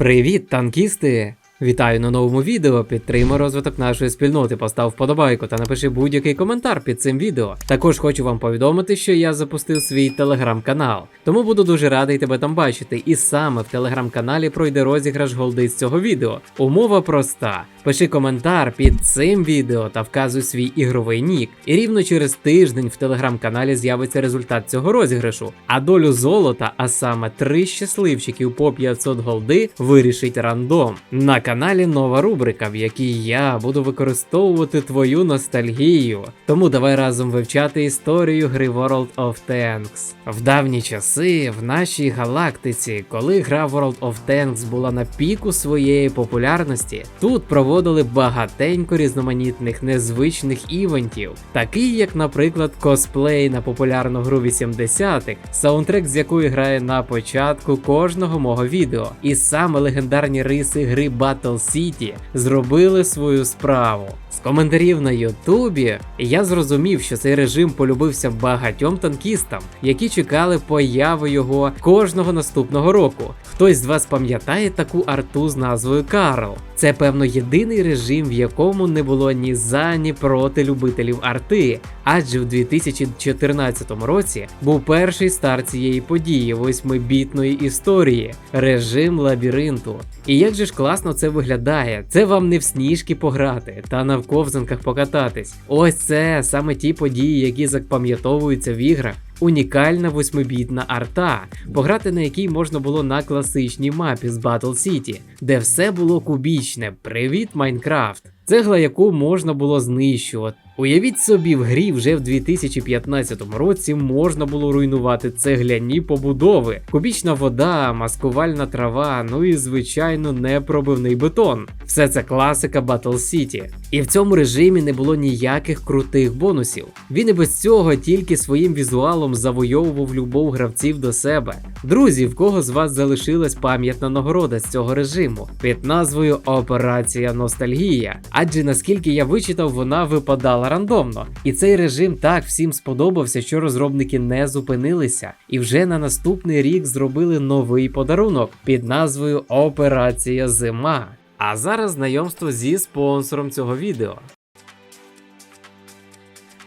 Привіт, танкісти! Вітаю на новому відео. Підтримай розвиток нашої спільноти, постав вподобайку та напиши будь-який коментар під цим відео. Також хочу вам повідомити, що я запустив свій телеграм-канал, тому буду дуже радий тебе там бачити. І саме в телеграм-каналі пройде розіграш голди з цього відео. Умова проста: пиши коментар під цим відео та вказуй свій ігровий нік. І рівно через тиждень в телеграм-каналі з'явиться результат цього розіграшу. А долю золота, а саме три щасливчиків по 500 голди, вирішить рандом. На каналі нова рубрика, в якій я буду використовувати твою ностальгію. Тому давай разом вивчати історію гри World of Tanks. В давні часи в нашій галактиці, коли гра World of Tanks була на піку своєї популярності, тут проводили багатенько різноманітних незвичних івентів, такий як, наприклад, косплей на популярну гру 80-х, саундтрек з якої грає на початку кожного мого відео, і саме легендарні риси гри Battle City зробили свою справу. Коментарів на Ютубі я зрозумів, що цей режим полюбився багатьом танкістам, які чекали появи його кожного наступного року. Хтось з вас пам'ятає таку арту з назвою Карл. Це певно єдиний режим, в якому не було ні за, ні проти любителів арти. Адже в 2014 році був перший старт цієї події, восьмибітної історії режим лабіринту. І як же ж класно це виглядає? Це вам не в сніжки пограти та на ковзанках покататись. Ось це саме ті події, які запам'ятовуються в іграх. Унікальна восьмибітна арта, пограти на якій можна було на класичній мапі з Battle City, де все було кубічне. Привіт, Майнкрафт! Цегла, яку можна було знищувати. Уявіть собі, в грі вже в 2015 році можна було руйнувати цегляні побудови, кубічна вода, маскувальна трава, ну і звичайно непробивний бетон. Все це класика Battle City. І в цьому режимі не було ніяких крутих бонусів. Він і без цього тільки своїм візуалом завойовував любов гравців до себе. Друзі, в кого з вас залишилась пам'ятна нагорода з цього режиму під назвою Операція Ностальгія. Адже наскільки я вичитав, вона випадала рандомно. І цей режим так всім сподобався, що розробники не зупинилися, і вже на наступний рік зробили новий подарунок під назвою Операція Зима. А зараз знайомство зі спонсором цього відео.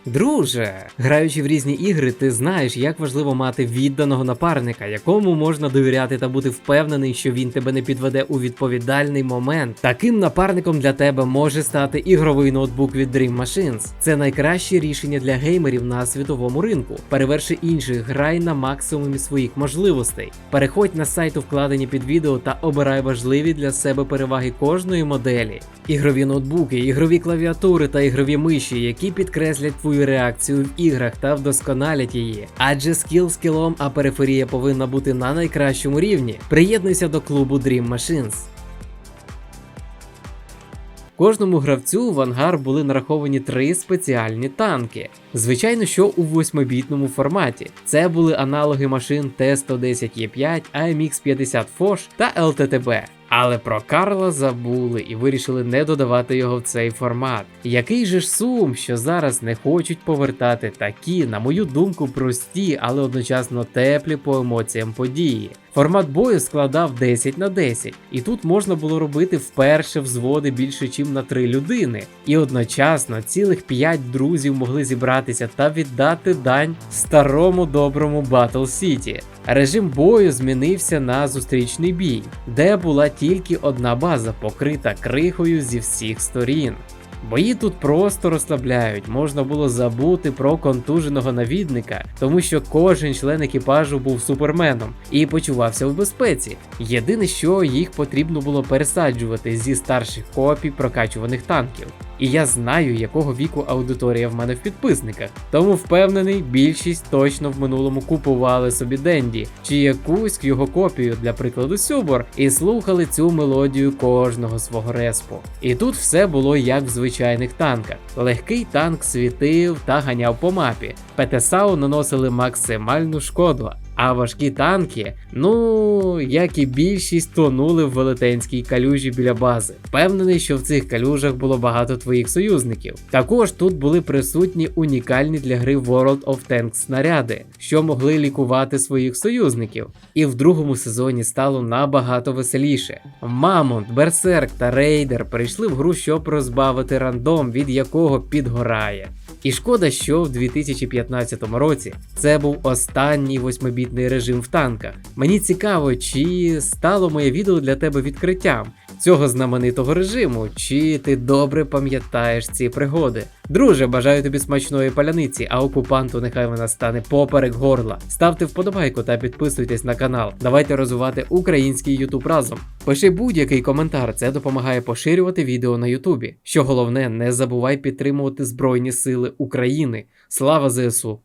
Друже, граючи в різні ігри, ти знаєш, як важливо мати відданого напарника, якому можна довіряти та бути впевнений, що він тебе не підведе у відповідальний момент. Таким напарником для тебе може стати ігровий ноутбук від Dream Machines. Це найкраще рішення для геймерів на світовому ринку. Переверши інших, грай на максимумі своїх можливостей. Переходь на сайт у вкладені під відео та обирай важливі для себе переваги кожної моделі. Ігрові ноутбуки, ігрові клавіатури та ігрові миші, які підкреслять твою реакцію в іграх та вдосконалять її. Адже скіл скілом, а периферія повинна бути на найкращому рівні. Приєднуйся до клубу Dream Machines. Кожному гравцю в ангар були нараховані три спеціальні танки. Звичайно, що у восьмибітному форматі. Це були аналоги машин Т-110Е5, AMX-50 Foch та ЛТТБ. Але про Карла забули і вирішили не додавати його в цей формат. Який же ж сум, що зараз не хочуть повертати такі, на мою думку, прості, але одночасно теплі по емоціям події. Формат бою складав 10 на 10, і тут можна було робити вперше взводи більше, ніж на 3 людини. І одночасно цілих 5 друзів могли зібратися та віддати дань старому доброму Battle City. Режим бою змінився на зустрічний бій, де була тільки одна база, покрита крихою зі всіх сторін. Бої тут просто розслабляють, можна було забути про контуженого навідника, тому що кожен член екіпажу був суперменом і почувався в безпеці. Єдине, що їх потрібно було пересаджувати зі старших копій прокачуваних танків. І я знаю, якого віку аудиторія в мене в підписниках. Тому впевнений, більшість точно в минулому купували собі Денді чи якусь його копію, для прикладу Сюбор, і слухали цю мелодію кожного свого респу. І тут все було як в звичайних танках. Легкий танк світив та ганяв по мапі. ПТСАУ наносили максимальну шкоду, А важкі танки, ну як і більшість, тонули в велетенській калюжі біля бази. Впевнений, що в цих калюжах було багато твоїх союзників. Також тут були присутні унікальні для гри World of Tanks снаряди, що могли лікувати своїх союзників. І в другому сезоні стало набагато веселіше. Мамонт, Берсерк та Рейдер прийшли в гру, щоб розбавити рандом, від якого підгорає. І шкода, що в 2015 році це був останній восьмибітний режим в танках. Мені цікаво, чи стало моє відео для тебе відкриттям цього знаменитого режиму, чи ти добре пам'ятаєш ці пригоди. Друже, бажаю тобі смачної паляниці, а окупанту нехай вона стане поперек горла. Ставте вподобайку та підписуйтесь на канал. Давайте розвивати український Ютуб разом. Пиши будь-який коментар, це допомагає поширювати відео на Ютубі. Що головне, не забувай підтримувати Збройні Сили України. Слава ЗСУ!